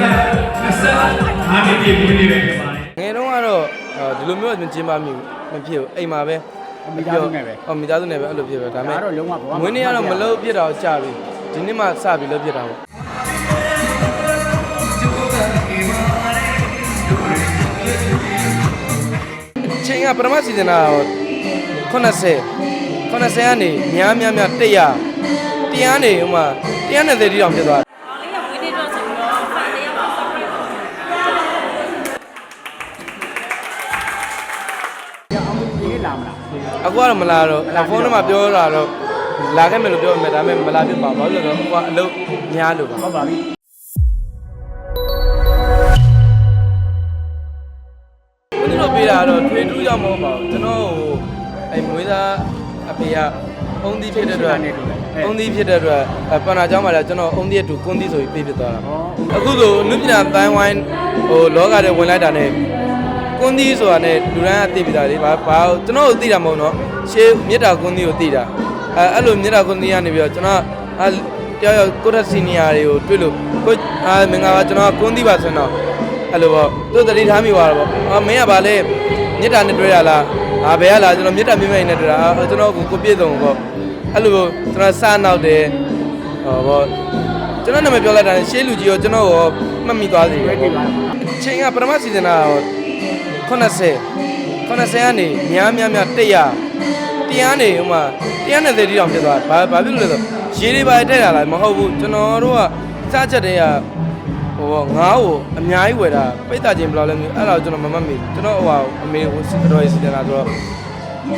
ဆက်နှစ်ဆက်အားနေပြီးနေပဲဖြစ်ပါတယ်ငယ်တော့ကတော့ဒီလိုမျိုးကကျင်းပမိမဖြစ်ဘူးအိမ်မှာပဲမိသားစုနဲ့ပဲဟုတ်မိသားစုနဲ့ပဲအဲ့လိုဖြစ်ပဲဒါပေမဲ့တော့လုံးဝဘဝမွေးနေ့ကတော့မလုပ်ဖြစ်တာကိုကြာပြီဒီနေ့မှစပြီးလုပ်ဖြစ်တာပေါ့ချိန်ကပထမစီဇန်က80 80ကနေများများများ100 100နေဥမာ130တိအောင်ဖြစ်သွား လာမလားအခုကတော့မလာတော့ဖုန်းထဲမှာပြောတာတော့လာခဲ့မယ်လို့ပြောမယ်ဒါပေမဲ့မလာဖြစ်ပါဘူးဘာလို့လဲဆိုတော့ဟိုကအလုပ်များလို့ပါဟုတ်ပါပြီဘုန်းကြီးတို့ပေးတာကတော့ထွေထူးကြောင့်မဟုတ်ပါဘူးကျွန်တော်ဟိုအဲမွေးသားအဖေကအုံသီးဖြစ်တဲ့အတွက်နဲ့တူတယ်အုံသီးဖြစ်တဲ့အတွက်အဲပန်နာကျောင်းမှာလည်းကျွန်တော်အုံသီးအတူကွန်းသီးဆိုပြီးပေးဖြစ်သွားတာဟောအခုဆိုအနုပညာတိုင်းဝိုင်းဟိုလောကထဲဝင်လိုက်တာနဲ့ ကွန်းသီးဆိုတာနဲ့လူတိုင်းကသိပြီးသားလေဘာဘာကျွန်တော်တို့သိတာမဟုတ်တော့ရှေးမြစ်တာကွန်းသီးကိုသိတာအဲအဲ့လိုမြစ်တာကွန်းသီးကနေပြီးတော့ကျွန်တော်အဲတယောက်ယောက်ကိုယ့်ထက်စီနီယာတွေကိုတွေ့လို့ကိုအာမင်္ဂလာပါကျွန်တော်ကကွန်းသီးပါဆိုတော့အဲ့လိုပေါ့သူတတိထားမိသွားတော့ပေါ့အာမင်းကဗာလဲမြစ်တာနဲ့တွေ့ရလားအာဘယ်ကလားကျွန်တော်မြစ်တာမြင့်မြင့်နဲ့တွေ့တာအာကျွန်တော်ကိုကိုပြည့်စုံပေါ့အဲ့လိုကျွန်တော်စားနောက်တယ်ဟောပေါ့ကျွန်တော်နာမည်ပြောလိုက်တာနဲ့ရှေးလူကြီးရောကျွန်တော်ရောမှတ်မိသွားစေဝဲတယ်ကြည့်ပါချိန်ကပထမစီဇန်ကတော့ 80 80ကနေများများများ100တရားနေဥမာ130တိတောင်ဖြစ်သွားတယ်ဘာဘာဖြစ်လို့လဲဆိုရေတွေပါတက်တာလားမဟုတ်ဘူးကျွန်တော်တို့ကစချက်တည်းကဟိုပေါ့ငါးကိုအများကြီးဝယ်တာပိတ်တာချင်းဘယ်လောက်လဲမသိဘူးအဲ့ဒါကိုကျွန်တော်မမှတ်မိဘူးကျွန်တော်ဟိုဟာအမေဟိုစစ်တော်ရေးစီဇန်လာဆိုတော့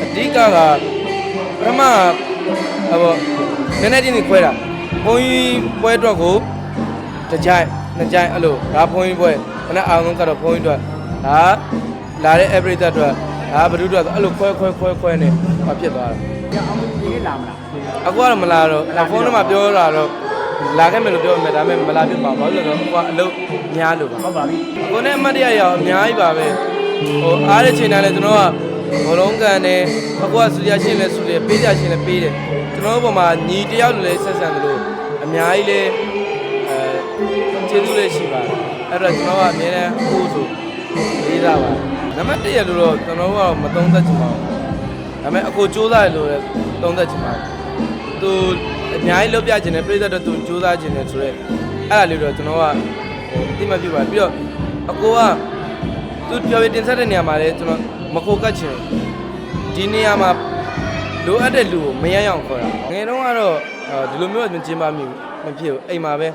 အဓိကကပထမဟိုပေါ့နည်းနည်းချင်းကြီးခွဲတာဘုံကြီးပွဲအတွက်ကိုတစ်ကြိုင်နှစ်ကြိုင်အဲ့လိုဒါဖုန်းကြီးပွဲခဏအောင်ဆုံးကတော့ဖုန်းကြီးအတွက်ဒါ လာတဲ့ every အတွက်ဒါဘယ်သူအတွက်အဲ့လိုခွဲခွဲခွဲခွဲနေမဖြစ်သွားတာအောင်ဒီနေ့လာမလားအခုကတော့မလာတော့ဖုန်းထဲမှာပြောတာတော့လာခဲ့မယ်လို့ပြောမယ်ဒါပေမဲ့မလာဖြစ်ပါဘူးဘာလို့လဲဆိုတော့ဟိုကအလုပ်များလို့ပါဟုတ်ပါပြီကိုနဲ့အမတ်တရရအောင်အများကြီးပါပဲဟိုအားတဲ့ချိန်တိုင်းလည်းကျွန်တော်ကဘောလုံးကန်နေအခုကစူရရှင်းလဲစူတယ်ပေးကြရှင်းလဲပေးတယ်ကျွန်တော်တို့ဘက်မှာညီတယောက်လိုလဲဆက်ဆံတယ်လို့အများကြီးလဲအဲကျေးဇူးလည်းရှိပါတယ်အဲ့တော့ကျွန်တော်ကအများနဲ့အခုဆိုလေးစားပါ နံပါတ်1ရလို့တော့ကျွန်တော်တို့ကတော့မသုံးသက်ချင်ပါဘူးဒါပေမဲ့အခုစူးစမ်းရလို့လည်းသုံးသက်ချင်ပါတယ်သူအများကြီးလုပ်ပြချင်တယ်ပြည်သက်တော့သူစူးစမ်းချင်တယ်ဆိုတော့အဲ့ဒါလေးတော့ကျွန်တော်ကဟိုအတိမပြပါပြီးတော့အကိုကသူပြောပြတင်ဆက်တဲ့နေရာမှာလည်းကျွန်တော်မခိုကတ်ချင်ဘူးဒီနေရာမှာလိုအပ်တဲ့လူကိုမရရအောင်ခေါ်တာငယ်တုန်းကတော့အော်ဒီလိုမျိုးမကျင်းပမိဘူးမဖြစ်ဘူးအိမ်မှာပဲ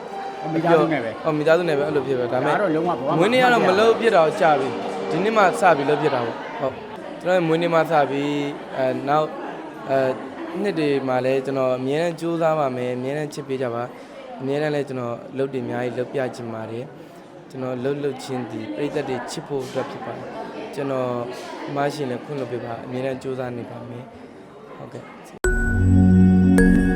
မိသားစုနဲ့ပဲဟောမိသားစုနဲ့ပဲအဲ့လိုဖြစ်ပဲဒါပေမဲ့ဒါတော့လုံးဝဘဝမွေးနေ့ကတော့မလုပ်ဖြစ်တာကိုကြာပြီ ဒီနေ့မှစပြီးလုပ်ဖြစ်တာပေါ့ဟုတ်ကျွန်တော်မွေးနေ့မှစပြီးအဲနောက်အဲနှစ်တွေမှာလည်းကျွန်တော်အမြဲတမ်းကြိုးစားပါမယ်အမြဲတမ်းချစ်ပေးကြပါအမြဲတမ်းလည်းကျွန်တော်လုပ်တယ်အများကြီးလုပ်ပြချင်ပါတယ်ကျွန်တော်လှုပ်လှုပ်ချင်းဒီပြိသက်တွေချစ်ဖို့အတွက်ဖြစ်ပါတယ်ကျွန်တော်မရှိရင်လည်းခွင့်လွှတ်ပေးပါအမြဲတမ်းစူးစမ်းနေပါမယ်ဟုတ်ကဲ့